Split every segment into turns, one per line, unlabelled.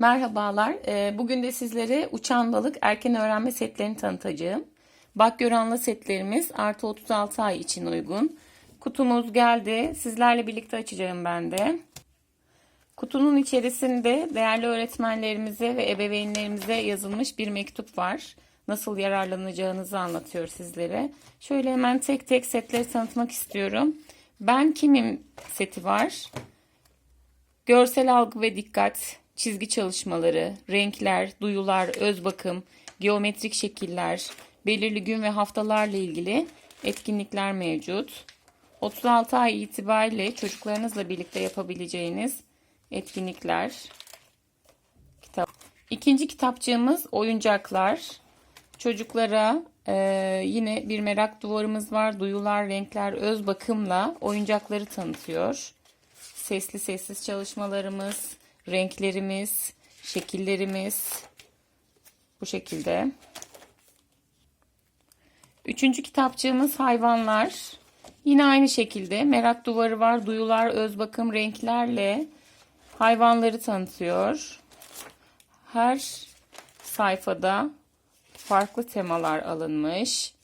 Merhabalar. Ee, Bugün de sizlere uçan balık erken öğrenme setlerini tanıtacağım. Bak göranla setlerimiz artı 36 ay için uygun. Kutumuz geldi. Sizlerle birlikte açacağım ben de. Kutunun içerisinde değerli öğretmenlerimize ve ebeveynlerimize yazılmış bir mektup var. Nasıl yararlanacağınızı anlatıyor sizlere. Şöyle hemen tek tek setleri tanıtmak istiyorum. Ben kimim seti var. Görsel algı ve dikkat, çizgi çalışmaları, renkler, duyular, öz bakım, geometrik şekiller, belirli gün ve haftalarla ilgili etkinlikler mevcut. 36 ay itibariyle çocuklarınızla birlikte yapabileceğiniz etkinlikler. Kitap. İkinci kitapçığımız oyuncaklar. Çocuklara e, yine bir merak duvarımız var. Duyular, renkler, öz bakımla oyuncakları tanıtıyor sesli sessiz çalışmalarımız, renklerimiz, şekillerimiz bu şekilde. Üçüncü kitapçığımız hayvanlar. Yine aynı şekilde merak duvarı var. Duyular, öz bakım, renklerle hayvanları tanıtıyor. Her sayfada farklı temalar alınmış.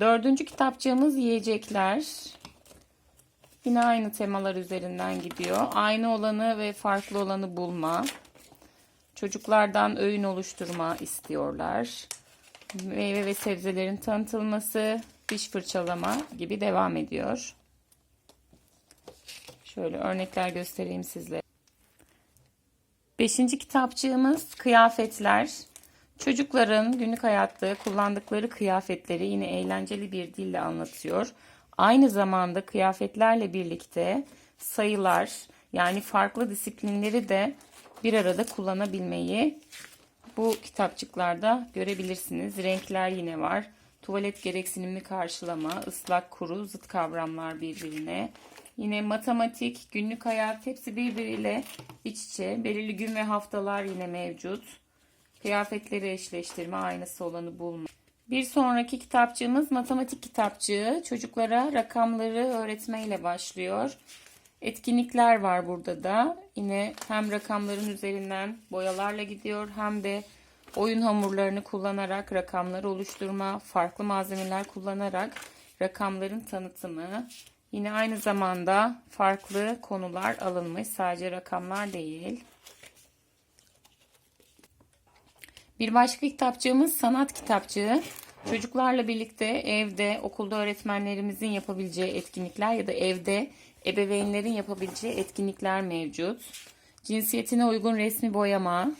Dördüncü kitapçığımız yiyecekler. Yine aynı temalar üzerinden gidiyor. Aynı olanı ve farklı olanı bulma. Çocuklardan öğün oluşturma istiyorlar. Meyve ve sebzelerin tanıtılması, diş fırçalama gibi devam ediyor. Şöyle örnekler göstereyim sizlere. Beşinci kitapçığımız kıyafetler. Çocukların günlük hayatta kullandıkları kıyafetleri yine eğlenceli bir dille anlatıyor. Aynı zamanda kıyafetlerle birlikte sayılar yani farklı disiplinleri de bir arada kullanabilmeyi bu kitapçıklarda görebilirsiniz. Renkler yine var. Tuvalet gereksinimini karşılama, ıslak kuru, zıt kavramlar birbirine. Yine matematik, günlük hayat hepsi birbiriyle iç içe. Belirli gün ve haftalar yine mevcut. Kıyafetleri eşleştirme, aynısı olanı bulma. Bir sonraki kitapçığımız matematik kitapçığı. Çocuklara rakamları öğretmeyle başlıyor. Etkinlikler var burada da. Yine hem rakamların üzerinden boyalarla gidiyor hem de oyun hamurlarını kullanarak rakamları oluşturma, farklı malzemeler kullanarak rakamların tanıtımı. Yine aynı zamanda farklı konular alınmış. Sadece rakamlar değil. Bir başka kitapçığımız sanat kitapçığı. Çocuklarla birlikte evde, okulda öğretmenlerimizin yapabileceği etkinlikler ya da evde ebeveynlerin yapabileceği etkinlikler mevcut. Cinsiyetine uygun resmi boyama,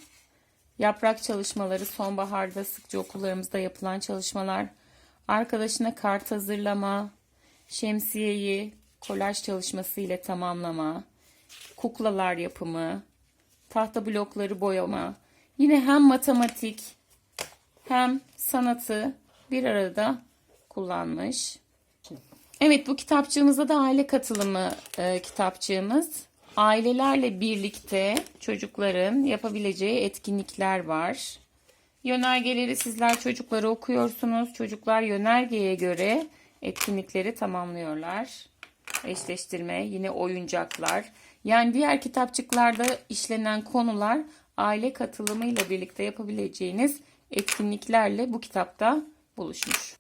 yaprak çalışmaları sonbaharda sıkça okullarımızda yapılan çalışmalar, arkadaşına kart hazırlama, şemsiyeyi kolaj çalışması ile tamamlama, kuklalar yapımı, tahta blokları boyama, Yine hem matematik hem sanatı bir arada kullanmış. Evet bu kitapçığımızda da aile katılımı e, kitapçığımız. Ailelerle birlikte çocukların yapabileceği etkinlikler var. Yönergeleri sizler çocukları okuyorsunuz. Çocuklar yönergeye göre etkinlikleri tamamlıyorlar. Eşleştirme, yine oyuncaklar. Yani diğer kitapçıklarda işlenen konular aile katılımıyla birlikte yapabileceğiniz etkinliklerle bu kitapta buluşmuş.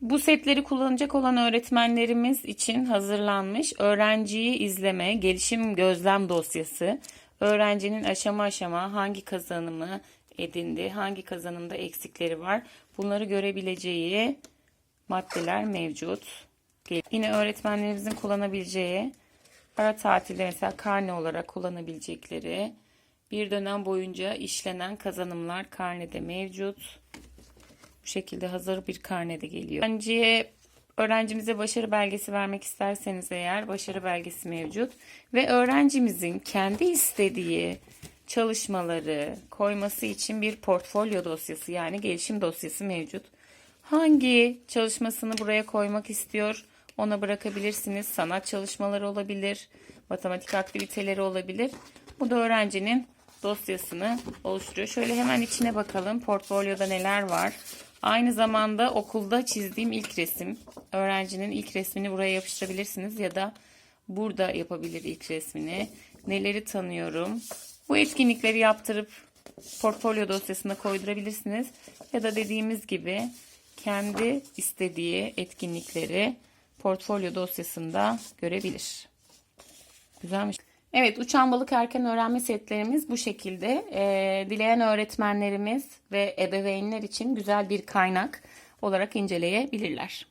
Bu setleri kullanacak olan öğretmenlerimiz için hazırlanmış öğrenciyi izleme, gelişim gözlem dosyası, öğrencinin aşama aşama hangi kazanımı edindi, hangi kazanımda eksikleri var bunları görebileceği maddeler mevcut. Yine öğretmenlerimizin kullanabileceği ara tatilde mesela karne olarak kullanabilecekleri bir dönem boyunca işlenen kazanımlar karnede mevcut. Bu şekilde hazır bir karnede geliyor. Öğrenciye öğrencimize başarı belgesi vermek isterseniz eğer başarı belgesi mevcut ve öğrencimizin kendi istediği çalışmaları koyması için bir portfolyo dosyası yani gelişim dosyası mevcut. Hangi çalışmasını buraya koymak istiyor ona bırakabilirsiniz. Sanat çalışmaları olabilir, matematik aktiviteleri olabilir. Bu da öğrencinin dosyasını oluşturuyor. Şöyle hemen içine bakalım. Portfolyoda neler var. Aynı zamanda okulda çizdiğim ilk resim. Öğrencinin ilk resmini buraya yapıştırabilirsiniz ya da burada yapabilir ilk resmini. neleri tanıyorum. Bu etkinlikleri yaptırıp portfolyo dosyasına koydurabilirsiniz. Ya da dediğimiz gibi kendi istediği etkinlikleri portfolyo dosyasında görebilir. Güzelmiş. Evet, uçan balık erken öğrenme setlerimiz bu şekilde. Ee, dileyen öğretmenlerimiz ve ebeveynler için güzel bir kaynak olarak inceleyebilirler.